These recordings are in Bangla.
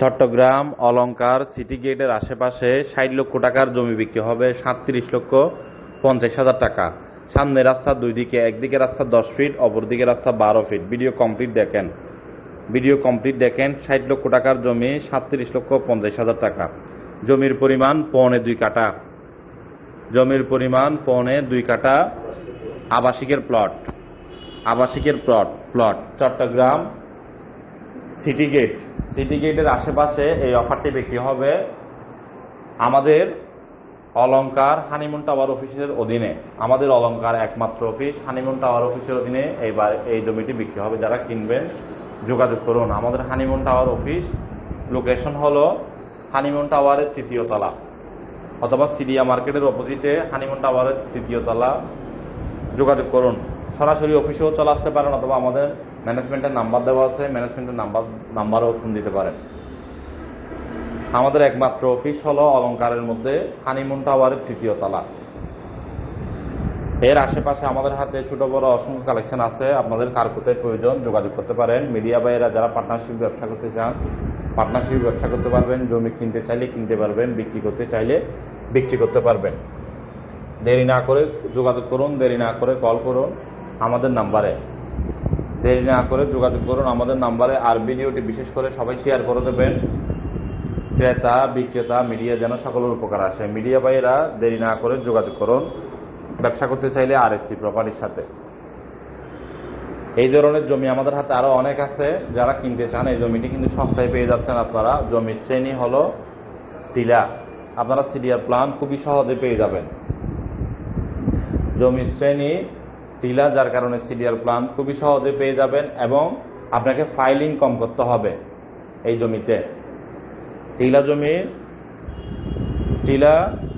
চট্টগ্রাম অলঙ্কার সিটি গেটের আশেপাশে ষাট লক্ষ টাকার জমি বিক্রি হবে সাতত্রিশ লক্ষ পঞ্চাশ হাজার টাকা। সামনে রাস্তা দুই দিকে, একদিকে রাস্তা দশ ফিট অপরদিকে রাস্তা বারো ফিট ভিডিও কমপ্লিট দেখেন। ভিডিও কমপ্লিট দেখেন, ষাট লক্ষ টাকার জমি সাতত্রিশ লক্ষ পঞ্চাশ হাজার টাকা। জমির পরিমাণ পৌনে দুই কাটা জমির পরিমাণ পৌনে দুই কাটা আবাসিকের plot আবাসিকের plot plot Chattogram city gate city গেটের আশেপাশে এই অফারটি বিক্রি হবে আমাদের অলঙ্কার হানিমুন টাওয়ার অফিসের অধীনে। আমাদের অলঙ্কার একমাত্র অফিস হানিমুন টাওয়ার অফিসের অধীনে এইবার এই জমিটি বিক্রি হবে। যারা কিনবেন, যোগাযোগ করুন। আমাদের হানিমুন টাওয়ার অফিস লোকেশন হলো হানিমুন টাওয়ারের তৃতীয় তলা অথবা সিডিয়া মার্কেটের অপোজিটে হানিমুন টাওয়ারের তৃতীয় তলা। যোগাযোগ করুন। সরাসরি অফিসেও চলে আসতে পারেন অথবা আমাদের ম্যানেজমেন্টের নাম্বার দেওয়া আছে ম্যানেজমেন্টের নাম্বার নাম্বারও ফোন দিতে পারেন আমাদের একমাত্র অফিস হলো অলংকারের মধ্যে হানিমুন টাওয়ারের তৃতীয় তলা। এর আশেপাশে আমাদের হাতে ছোট বড় অসংখ্য কালেকশন আছে। আপনাদের কার কোথায় প্রয়োজন, যোগাযোগ করতে পারেন। মিডিয়া বাইরা যারা পার্টনারশিপ ব্যবসা করতে চান পার্টনারশিপ ব্যবসা করতে পারবেন। জমি কিনতে চাইলে কিনতে পারবেন, বিক্রি করতে চাইলে বিক্রি করতে পারবেন। দেরি না করে যোগাযোগ করুন, দেরি না করে কল করুন। আমাদের নাম্বারে দেরি না করে যোগাযোগ করুন। আমাদের নাম্বারে আর ভিডিওটি বিশেষ করে সবাই শেয়ার করে দেবেন। ক্রেতা, বিক্রেতা মিডিয়া যেন সকলের উপকার আসে। মিডিয়া ভাইয়েরা দেরি না করে যোগাযোগ করুন। ব্যবসা করতে চাইলে আর এসি প্রপার্টির সাথে। এই ধরনের জমি আমাদের হাতে আরও অনেক আছে। যারা কিনতে চান এই জমিটি কিন্তু সস্তায় পেয়ে যাচ্ছেন আপনারা। জমির শ্রেণি হলো টিলা। আপনারা সিডিয়ার প্ল্যান খুবই সহজে পেয়ে যাবেন। জমির শ্রেণি টিলা যার কারণে সিডিয়ার প্ল্যান খুবই সহজে পেয়ে যাবেন এবং আপনাকে ফাইলিং কম করতে হবে এই জমিতে। টিলা জমি টিলা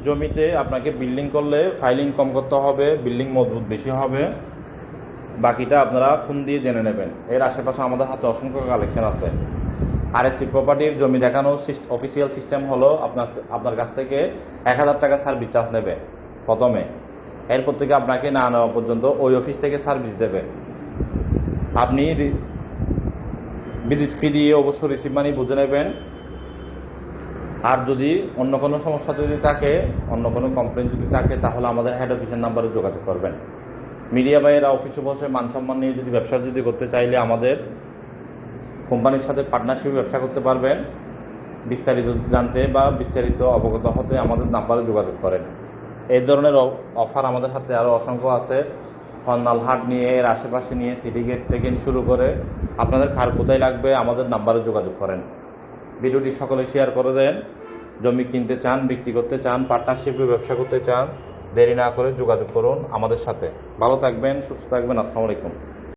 জমিতে আপনাকে বিল্ডিং করলে ফাইলিং কম করতে হবে, বিল্ডিং মজবুত বেশি হবে। বাকিটা আপনারা ফোন দিয়ে জেনে নেবেন। এর আশেপাশে আমাদের হাতে অসংখ্য কালেকশন আছে। আর এসি প্রপার্টির জমি দেখানোর অফিসিয়াল সিস্টেম হলো আপনার আপনার কাছ থেকে এক হাজার টাকা সার্ভিস চার্জ নেবে প্রথমে। এরপর থেকে আপনাকে না নেওয়া পর্যন্ত ওই অফিস থেকে সার্ভিস দেবে। আপনি ভিজিট ফি দিয়ে অবশ্য রিসিভ মানি বুঝে নেবেন। আর যদি অন্য কোনো সমস্যা যদি থাকে, অন্য কোনো কমপ্লেন যদি থাকে, তাহলে আমাদের হেড অফিসের নাম্বারে যোগাযোগ করবেন। মিডিয়া ভাইয়েরা অফিসে বসে মান সম্মান নিয়ে যদি ব্যবসা যদি করতে চাইলে আমাদের কোম্পানির সাথে পার্টনারশিপে ব্যবসা করতে পারবেন। বিস্তারিত জানতে বা বিস্তারিত অবগত হতে আমাদের নাম্বারে যোগাযোগ করেন। এই ধরনের অফার আমাদের সাথে আরও অসংখ্য আছে। হন্নাল হাট নিয়ে, এর আশেপাশে নিয়ে, সিটি গেট থেকে শুরু করে আপনাদের খার কোথায় লাগবে আমাদের নাম্বারে যোগাযোগ করেন। ভিডিওটি সকলে শেয়ার করে দেন। জমি কিনতে চান, বিক্রি করতে চান পার্টনারশিপে ব্যবসা করতে চান, দেরি না করে যোগাযোগ করুন আমাদের সাথে। ভালো থাকবেন, সুস্থ থাকবেন, আসসালামু আলাইকুম।